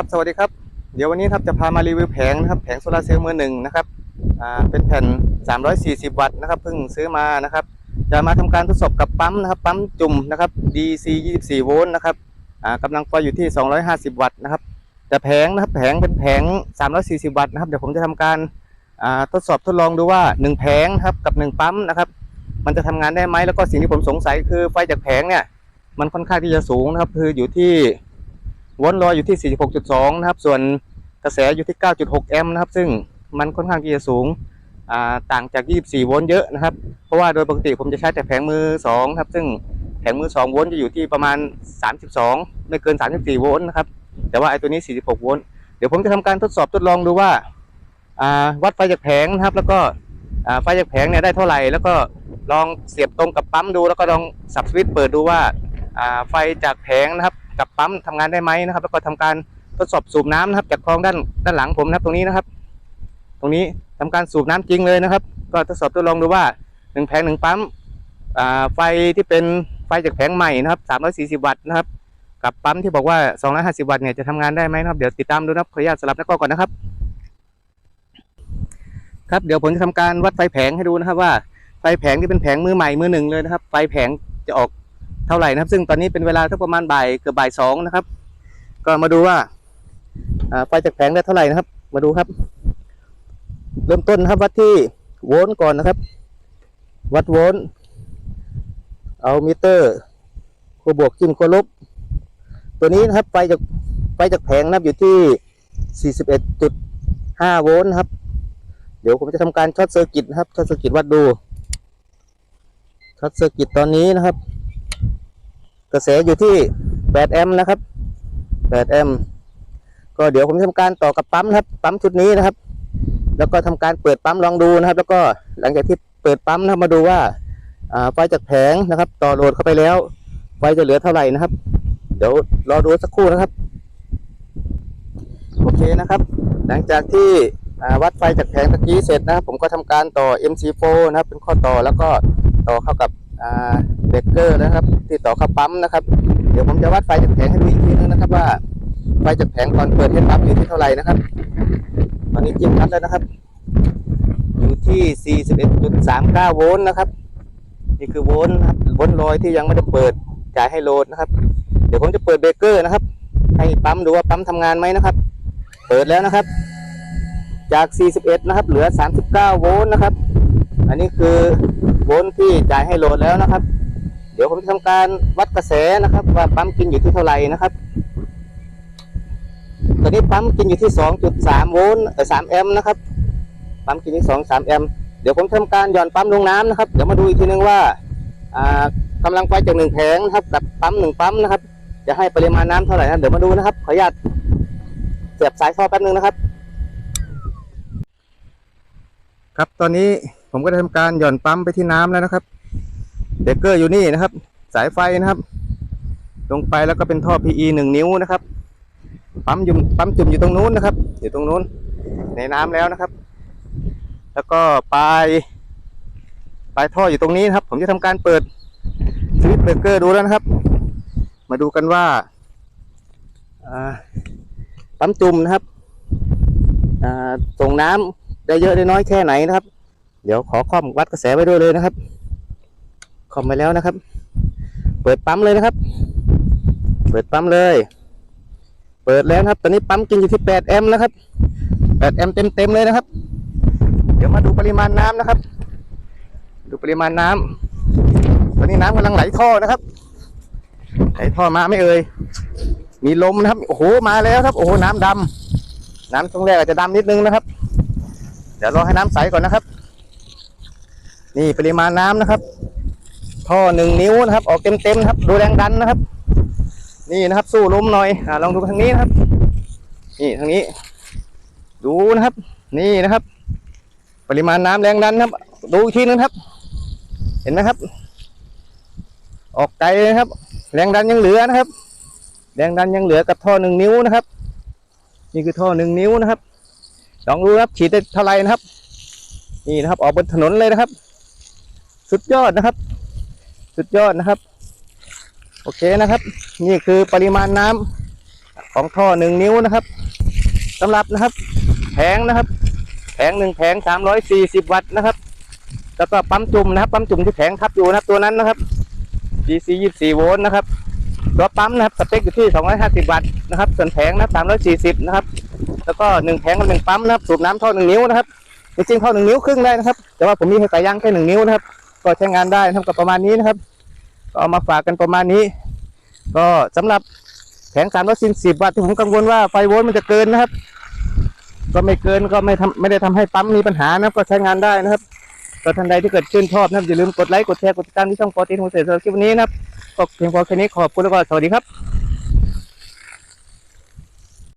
ครับสวัสดีครับ เดี๋ยววันนี้ครับจะพามารีวิวแผงนะครับแผงโซลาเซลล์มือหนึ่งนะครับอ่าเป็นแผ่น 340 วัตต์นะครับเพิ่งซื้อมานะครับ จะมาทำการทดสอบกับปั๊มนะครับปั๊มจุ่มนะครับ DC 24 โวลต์นะครับอ่ากำลังไฟอยู่ที่ 250 วัตต์นะครับแต่แผงนะครับแผงเป็นแผง 340 วัตต์นะครับเดี๋ยวผมจะทำการอ่าทดสอบทดลองดูว่า 1 แผงนะครับกับ 1 ปั๊มนะครับมันจะทำงานได้ไหมแล้วก็สิ่งที่ผมสงสัยคือไฟจากแผงเนี่ยมันค่อนข้างที่จะสูงนะครับคืออยู่ที่ วลต์ลอยอยู่ที่ 46.2 นะครับ ส่วนกระแสอยู่ที่ 9.6 แอมป์นะครับ ซึ่งมันค่อนข้างที่จะสูงต่างจาก 24 โวลต์เยอะนะครับ เพราะว่าโดยปกติผมจะใช้แต่แผงมือ2นะครับ ซึ่งแผงมือ 2 โวลต์จะอยู่ที่ประมาณ 32 ไม่เกิน 34 โวลต์นะครับ แต่ว่าไอ้ตัวนี้ 46 โวลต์ เดี๋ยวผมจะทำการทดสอบทดลองดูว่าวัดไฟจากแผงนะครับ แล้วก็ไฟจากแผงเนี่ยได้เท่าไหร่ แล้วก็ลองเสียบตรงกับปั๊มดู แล้วก็ลองสับสวิตช์เปิดดูว่าไฟจากแผงนะครับ กับปั๊มทำงานได้ไหมนะครับ แล้วก็ทำการทดสอบสูบน้ำนะครับ จากคลองด้านด้านหลังผมนะครับ ตรงนี้นะครับ ตรงนี้ทำการสูบน้ำจริงเลยนะครับ ก็ทดสอบทดลองดูว่าหนึ่งแผงหนึ่งปั๊มอ่าไฟที่เป็นไฟจากแผงใหม่นะครับ340 วัตต์นะครับ กับปั๊มที่บอกว่า 250 วัตต์เนี่ยจะทำงานได้ไหมนะครับ เดี๋ยวติดตามดูนะครับขออนุญาตสลับน้าก็ก่อนนะครับ ครับเดี๋ยวผมจะทำการวัดไฟแผงให้ดูนะครับว่าไฟแผงที่เป็นแผงมือใหม่มือหนึ่งเลยนะครับ ไฟแผงจะออก เท่าไหร่นะครับ ซึ่งตอนนี้เป็นเวลาสักประมาณบ่ายเกือบบ่ายสองนะครับ ก็มาดูว่าไฟจากแผงได้เท่าไหร่นะครับ มาดูครับ เริ่มต้นนะครับวัดที่โวลต์ก่อนนะครับ วัดโวลต์เอามิเตอร์ขั้วบวกจิ้มขั้วลบ ตัวนี้นะครับไฟจากไฟจากแผงนะครับอยู่ที่ 41.5 โวลต์นะครับเดี๋ยวผมจะทำการช็อตเซอร์กิตนะครับช็อตเซอร์กิตวัดดูช็อตเซอร์กิตตอนนี้นะครับ กระแสอยู่ที่8แอมป์นะครับ8แอมป์ก็เดี๋ยวผมจะทำการต่อกับปั๊มนะครับ ปั๊มชุดนี้นะครับ แล้วก็ทำการเปิดปั๊มลองดูนะครับ แล้วก็หลังจากที่เปิดปั๊มนะมาดูว่าไฟจากแผงนะครับ ต่อโหลดเข้าไปแล้ว ไฟจะเหลือเท่าไหร่นะครับ เดี๋ยวรอดูสักครู่นะครับ โอเคนะครับ หลังจากที่วัดไฟจากแผงตะกี้เสร็จนะครับ ผมก็ทำการต่อ MC4 นะครับ เป็นข้อต่อแล้วก็ต่อเข้ากับ เบรกเกอร์นะครับ ที่ต่อเข้าปั๊มนะครับ เดี๋ยวผมจะวัดไฟจากแผงให้ดูอีกทีนึงนะครับ ว่าไฟจากแผงตอนเปิดให้ปั๊มอยู่ที่เท่าไหร่นะครับ ตอนนี้จิ้มนัดแล้วนะครับ อยู่ที่ 41.39 โวลต์นะครับ นี่คือโวลต์ครับโวลต์ลอยที่ยังไม่ได้เปิดจ่ายให้โหลดนะครับ เดี๋ยวผมจะเปิดเบรกเกอร์นะครับ ให้ปั๊มดูว่าปั๊มทำงานไหมนะครับ เปิดแล้วนะครับ จาก 41 นะครับ เหลือ 39 โวลต์นะครับ อันนี้คือโวลต์ที่จ่ายให้โหลดแล้วนะครับ เดี๋ยวผมจะทำการวัดกระแสนะครับ ว่าปั๊มกินอยู่ที่เท่าไหร่นะครับ ตอนนี้ปั๊มกินอยู่ที่ 2.3 โวลต์เอ่อ3แอมป์นะครับ ปั๊มกินที่ 2 3 แอมป์เดี๋ยวผมทำการหย่อนปั๊มลงน้ำนะครับ เดี๋ยวมาดูอีกทีนึงว่าอ่ากำลังไฟจากหนึ่งแผงนะครับกับปั๊มหนึ่งปั๊มนะครับ จะให้ปริมาณน้ำเท่าไหร่นะเดี๋ยวมาดูนะครับ ขออนุญาตเสียบสายท่อแป๊บนึงนะครับ ครับตอนนี้ ผมก็ได้ทำการหย่อนปั๊มไปที่น้ำแล้วนะครับเบรกเกอร์อยู่นี่นะครับ สายไฟนะครับ ลงไปแล้วก็เป็นท่อ PE หนึ่งนิ้วนะครับ ปั๊มจุ่มปั๊มจุ่มอยู่ตรงนู้นนะครับ อยู่ตรงนู้น ในน้ำแล้วนะครับ แล้วก็ปลายปลายท่ออยู่ตรงนี้นะครับ ผมจะทำการเปิดสวิตช์เบรกเกอร์ดูแล้วนะครับ มาดูกันว่าปั๊มจุ่มนะครับส่งน้ำได้เยอะได้น้อยแค่ไหนนะครับ เดี๋ยวขอคอมวัดกระแสไว้ด้วยเลยนะครับคอมไปแล้วนะครับ เปิดปั๊มเลยนะครับ เปิดปั๊มเลย เปิดแล้วครับ ตอนนี้ปั๊มกินอยู่ที่8แอมป์นะครับ8แอมป์เต็มๆเลยนะครับ เดี๋ยวมาดูปริมาณน้ำนะครับ ดูปริมาณน้ำตอนนี้น้ำกำลังไหลท่อนะครับ ไหลท่อมาไม่เอ่ยมีลมนะครับโอ้โหมาแล้วครับ โอ้โหน้ำดำน้ำช่วงแรกอาจจะดำนิดนึงนะครับ เดี๋ยวรอให้น้ำใสก่อนนะครับ นี่ปริมาณน้ำนะครับ ท่อหนึ่งนิ้วนะครับ ออกเต็มๆนะครับ ดูแรงดันนะครับ นี่นะครับ สู้ลมหน่อยอ่าลองดูทางนี้นะครับ นี่ทางนี้ ดูนะครับ นี่นะครับ ปริมาณน้ำแรงดันครับ ดูอีกทีนึงครับ เห็นไหมครับ ออกไกลนะครับ แรงดันยังเหลือนะครับ แรงดันยังเหลือกับท่อหนึ่งนิ้วนะครับ นี่คือท่อหนึ่งนิ้วนะครับลองดูครับฉีดได้เท่าไหร่นะครับ นี่นะครับ ออกบนถนนเลยนะครับ สุดยอดนะครับ สุดยอดนะครับ โอเคนะครับ นี่คือปริมาณน้ำของท่อหนึ่งนิ้วนะครับสำหรับนะครับ แผงนะครับ แผงหนึ่งแผงสามร้อยสี่สิบวัตต์นะครับ แล้วก็ปั๊มจุ่มนะครับ ปั๊มจุ่มที่แผงทับอยู่นะครับตัวนั้นนะครับ DC ยี่สี่โวลต์นะครับตัวปั๊มนะครับสเปคอยู่ที่ 250 วัตต์นะครับส่วนแผงนะครับ340 นะครับ แล้วก็หนึ่งแผงกับหนึ่งปั๊มนะครับสูบน้ำท่อหนึ่งนิ้วนะครับจริงๆท่อหนึ่งนิ้วครึ่งได้นะครับ แต่ว่าผมมีสายยางแค่หนึ่งนิ้วนะครับ ก็ใช้งานได้นะครับก็ประมาณนี้นะครับ ก็เอามาฝากกันประมาณนี้ ก็สำหรับแผง340วัตต์ที่ผมกังวลว่าไฟโวลต์มันจะเกินนะครับ ก็ไม่เกินก็ไม่ทำไม่ได้ทำให้ปั๊มมีปัญหานะครับ ก็ใช้งานได้นะครับก็ท่านใดที่เกิดชื่นชอบนะครับอย่าลืมกดไลค์กดแชร์กดติดตามที่ช่องปอตีนของเสร็จสำหรับคลิปวันนี้นะครับก็เพียงพอแค่นี้ขอบคุณแล้วก็สวัสดีครับ